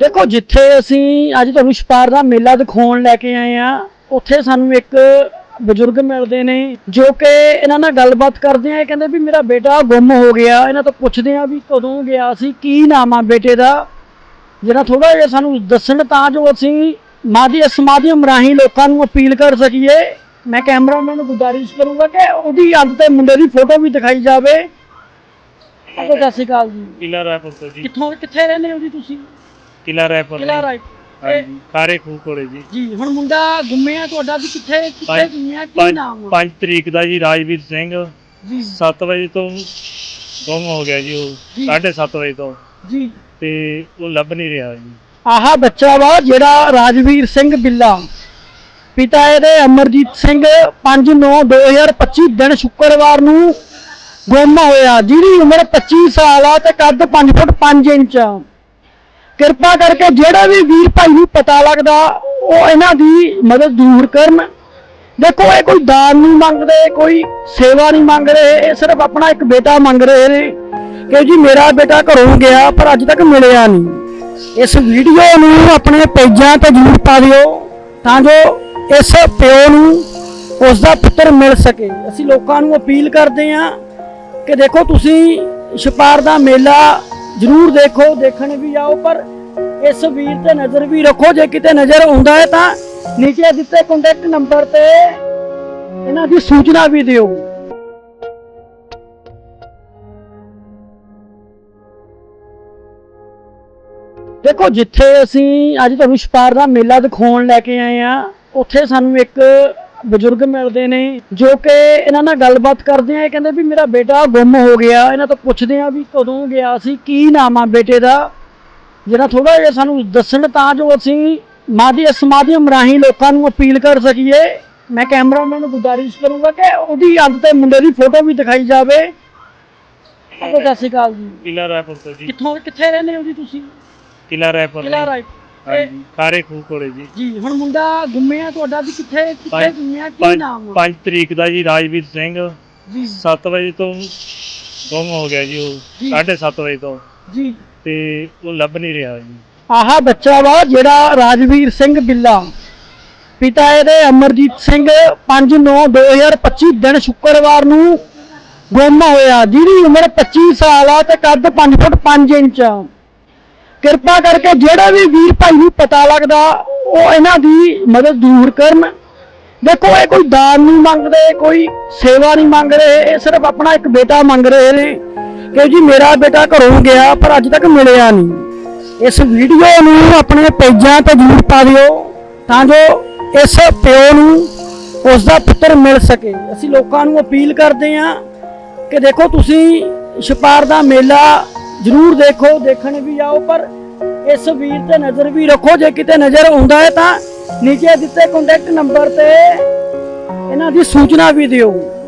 ਦੇਖੋ ਜਿੱਥੇ ਅਸੀਂ ਅੱਜ ਤੁਹਾਨੂੰ ਛਪਾਰ ਦਾ ਮੇਲਾ ਦਿਖਾਉਣ ਲੈ ਕੇ ਆਏ ਆ ਉੱਥੇ ਸਾਨੂੰ ਇੱਕ ਬਜ਼ੁਰਗ ਮਿਲਦੇ ਨੇ ਜੋ ਕਿ ਇਹਨਾਂ ਨਾਲ ਗੱਲਬਾਤ ਕਰਦੇ ਆ। ਇਹ ਕਹਿੰਦੇ ਵੀ ਮੇਰਾ ਬੇਟਾ ਗੁੰਮ ਹੋ ਗਿਆ। ਇਹਨਾਂ ਤੋਂ ਪੁੱਛਦੇ ਆ ਵੀ ਕਦੋਂ ਗਿਆ ਸੀ ਕੀ ਨਾਮ ਆ ਬੇਟੇ ਦਾ? ਜਿਹੜਾ ਥੋੜਾ ਜਿਹਾ ਸਾਨੂੰ ਦੱਸਣ ਤਾਂ ਜੋ ਅਸੀਂ ਮਾਦੀ ਇਸ ਮਾਧਿਅਮ ਰਾਹੀਂ ਲੋਕਾਂ ਨੂੰ ਅਪੀਲ ਕਰ ਸਕੀਏ। ਮੈਂ ਕੈਮਰਾਮੈਨ ਨੂੰ ਗੁਜ਼ਾਰਿਸ਼ ਕਰੂੰਗਾ ਕਿ ਉਹਦੀ ਅੰਤ ਤੇ ਮੁੰਡੇ ਦੀ ਫੋਟੋ ਵੀ ਦਿਖਾਈ ਜਾਵੇ। ਸਤਿ ਸ਼੍ਰੀ ਅਕਾਲ ਜੀ। ਕਿਲਾ ਰਾਏਪੁਰ ਤੋਂ ਜੀ। ਕਿੱਥੋਂ ਕਿੱਥੇ ਰਹਿੰਦੇ ਹੋ ਜੀ ਤੁਸੀਂ? ਕਿਲਾ ਰਾਏਪੁਰ ਕਿਲਾ। ਰਾਏ ਹਾਂਜੀ। ਖਾਰੇ ਖੂਹ ਕੋਲੇ ਜੀ। ਜੀ ਹੁਣ ਮੁੰਡਾ ਗੁੰਮਿਆ ਤੁਹਾਡਾ ਵੀ ਕਿੱਥੇ ਕਿੱਥੇ ਗੁੰਮਿਆ? ਕੀ ਨਾਮ ਆ? ਪੰਜ ਤਰੀਕ ਦਾ ਜੀ ਰਾਜਵੀਰ ਸਿੰਘ। ਜੀ। 7 ਵਜੇ ਤੋਂ ਗੁੰਮ ਹੋ ਗਿਆ ਜੀ ਉਹ। ਜੀ। 7:30 ਵਜੇ ਤੋਂ। ਜੀ। ਤੇ ਉਹ ਲੱਭ ਨਹੀਂ ਰਿਹਾ ਜੀ। ਆਹ ਬੱਚਾ ਵਾ ਜਿਹੜਾ ਰਾਜਵੀਰ ਸਿੰਘ ਬਿੱਲਾ। ਪਿਤਾ ਇਹਦੇ ਅਮਰਜੀਤ ਸਿੰਘ 5/9/2025 ਦਿਨ ਸ਼ੁੱਕਰਵਾਰ ਨੂੰ ਗੁੰਮ ਹੋਇਆ। ਜਿਹਦੀ ਉਮਰ 25 ਸਾਲ ਆ ਤੇ ਕੱਦ 5 ਫੁੱਟ 5 ਇੰਚ ਆ। ਕਿਰਪਾ ਕਰਕੇ ਜਿਹੜਾ ਵੀ ਵੀਰ ਭਾਈ ਨੂੰ ਪਤਾ ਲੱਗਦਾ, ਉਹ ਇਹਨਾਂ ਦੀ ਮਦਦ ਜ਼ਰੂਰ ਕਰਨ। ਦੇਖੋ, ਇਹ ਕੋਈ ਦਾਨ ਨਹੀਂ ਮੰਗਦੇ, ਕੋਈ ਸੇਵਾ ਨਹੀਂ ਮੰਗ ਰਹੇ, ਇਹ ਸਿਰਫ ਆਪਣਾ ਇੱਕ ਬੇਟਾ ਮੰਗ ਰਹੇ ਨੇ ਕਿ ਜੀ ਮੇਰਾ ਬੇਟਾ ਘਰੋਂ ਗਿਆ, ਪਰ ਅੱਜ ਤੱਕ ਮਿਲਿਆ ਨਹੀਂ। ਇਸ ਵੀਡੀਓ ਨੂੰ ਆਪਣੇ ਪੇਜਾਂ ਤੇ ਜ਼ਰੂਰ ਪਾ ਦਿਓ ਤਾਂ ਜੋ ਇਸ ਪਿਓ ਨੂੰ ਉਸ ਦਾ ਪੁੱਤਰ ਮਿਲ ਸਕੇ। ਅਸੀਂ ਲੋਕਾਂ ਨੂੰ ਅਪੀਲ ਕਰਦੇ ਹਾਂ ਕਿ ਦੇਖੋ, ਤੁਸੀਂ ਛਪਾਰ ਦਾ ਮੇਲਾ ਜ਼ਰੂਰ ਦੇਖੋ, ਦੇਖਣ ਵੀ ਜਾਓ, ਪਰ ਇਸ ਵੀਰ ਤੇ ਨਜ਼ਰ ਵੀ ਰੱਖੋ, ਜੇ ਕਿਤੇ ਨਜ਼ਰ ਆਉਂਦਾ ਹੈ ਤਾਂ ਨੀਚੇ ਦਿੱਤੇ ਕੰਟੈਕਟ ਨੰਬਰ ਤੇ ਇਹਨਾਂ ਦੀ ਸੂਚਨਾ ਵੀ ਦਿਓ। ਦੇਖੋ, ਜਿੱਥੇ ਅਸੀਂ ਅੱਜ ਤੁਹਾਨੂੰ ਛਪਾਰ ਦਾ ਮੇਲਾ ਦਿਖਾਉਣ ਲੈ ਕੇ ਆਏ ਆ ਉੱਥੇ ਸਾਨੂੰ ਇੱਕ ਬਜ਼ੁਰਗ ਮਿਲਦੇ ਨੇ ਜੋ ਕਿ ਇਹਨਾਂ ਨਾਲ ਗੱਲਬਾਤ ਕਰਦੇ ਆ ਇਹ ਕਹਿੰਦੇ ਵੀ ਮੇਰਾ ਬੇਟਾ ਗੁੰਮ ਹੋ ਗਿਆ। ਇਹਨਾਂ ਤੋਂ ਪੁੱਛਦੇ ਆ ਵੀ ਕਦੋਂ ਗਿਆ ਸੀ ਕੀ ਨਾਮ ਆ ਬੇਟੇ ਦਾ? ਜਿਹੜਾ ਥੋੜਾ ਜਿਹਾ ਸਾਨੂੰ ਦੱਸਣ ਤਾਂ ਜੋ ਅਸੀਂ ਮਾਦੀ ਇਸ ਮਾਧਿਅਮ ਰਾਹੀਂ ਲੋਕਾਂ ਨੂੰ ਅਪੀਲ ਕਰ ਸਕੀਏ। ਮੈਂ ਕੈਮਰਾਮੈਨ ਨੂੰ ਗੁਜ਼ਾਰਿਸ਼ ਕਰੂੰਗਾ ਕਿ ਉਹਦੀ ਅੰਤ ਤੇ ਮੁੰਡੇ ਦੀ ਫੋਟੋ ਵੀ ਦਿਖਾਈ ਜਾਵੇ। ਸਤਿ ਸ਼੍ਰੀ ਅਕਾਲ ਜੀ। ਕਿਲਾ ਰਾਏਪੁਰ ਤੋਂ ਜੀ। ਕਿੱਥੋਂ ਕਿੱਥੇ ਰਹਿੰਦੇ ਹੋ ਜੀ ਤੁਸੀਂ? ਕਿਲਾ ਰਾਏਪੁਰ ਕਿਲਾ ਜੀ। ਹਾਂਜੀ। ਖਾਰੇ ਖੂਹ ਕੋਲੇ ਜੀ। ਜੀ ਹੁਣ ਮੁੰਡਾ ਗੁੰਮਿਆ ਤੁਹਾਡਾ ਵੀ ਕਿੱਥੇ ਕਿੱਥੇ ਪੰਜ- ਗੁੰਮਿਆ? ਕੀ ਪੰਜ ਨਾਮ ਆ? ਪੰਜ ਤਰੀਕ ਦਾ ਜੀ ਰਾਜਵੀਰ ਸਿੰਘ। ਜੀ। 7 ਵਜੇ ਤੋਂ ਗੁੰਮ ਹੋ ਗਿਆ ਜੀ ਉਹ। ਜੀ। 7:30 ਵਜੇ ਤੋਂ। ਜੀ। ਤੇ ਉਹ ਲੱਭ ਨਹੀਂ ਰਿਹਾ ਜੀ। ਆਹ ਬੱਚਾ ਵਾ ਜਿਹੜਾ ਰਾਜਵੀਰ ਸਿੰਘ ਬਿੱਲਾ। ਪਿਤਾ ਇਹਦੇ ਅਮਰਜੀਤ ਸਿੰਘ 5/9/2025 ਦਿਨ ਸ਼ੁੱਕਰਵਾਰ ਨੂੰ ਗੁੰਮ ਹੋਇਆ। ਜਿਹਦੀ ਉਮਰ 25 ਸਾਲ ਆ ਤੇ ਕੱਦ 5 ਫੁੱਟ 5 ਇੰਚ ਆ। ਕਿਰਪਾ ਕਰਕੇ ਜਿਹੜਾ ਵੀ ਵੀਰ ਭਾਈ ਨੂੰ ਪਤਾ ਲੱਗਦਾ, ਉਹ ਇਹਨਾਂ ਦੀ ਮਦਦ ਜ਼ਰੂਰ ਕਰਨ। ਦੇਖੋ, ਇਹ ਕੋਈ ਦਾਨ ਨਹੀਂ ਮੰਗਦੇ, ਕੋਈ ਸੇਵਾ ਨਹੀਂ ਮੰਗ ਰਹੇ, ਇਹ ਸਿਰਫ ਆਪਣਾ ਇੱਕ ਬੇਟਾ ਮੰਗ ਰਹੇ ਨੇ ਕਿ ਜੀ ਮੇਰਾ ਬੇਟਾ ਘਰੋਂ ਗਿਆ, ਪਰ ਅੱਜ ਤੱਕ ਮਿਲਿਆ ਨਹੀਂ। ਇਸ ਵੀਡੀਓ ਨੂੰ ਆਪਣੇ ਪੇਜਾਂ ਤੇ ਜ਼ਰੂਰ ਪਾ ਦਿਓ ਤਾਂ ਜੋ ਇਸ ਪਿਓ ਨੂੰ ਉਸ ਦਾ ਪੁੱਤਰ ਮਿਲ ਸਕੇ। ਅਸੀਂ ਲੋਕਾਂ ਨੂੰ ਅਪੀਲ ਕਰਦੇ ਹਾਂ ਕਿ ਦੇਖੋ, ਤੁਸੀਂ ਛਪਾਰ ਦਾ ਮੇਲਾ ਜ਼ਰੂਰ ਦੇਖੋ, ਦੇਖਣ ਵੀ ਆਓ, ਪਰ ਇਸ ਵੀਰ ਤੇ ਨਜ਼ਰ ਵੀ ਰੱਖੋ, ਜੇ ਕਿਤੇ ਨਜ਼ਰ ਆਉਂਦਾ ਹੈ ਤਾਂ ਨੀਚੇ ਦਿੱਤੇ ਕੰਟੈਕਟ ਨੰਬਰ ਤੇ ਇਹਨਾਂ ਦੀ ਸੂਚਨਾ ਵੀ ਦਿਓ।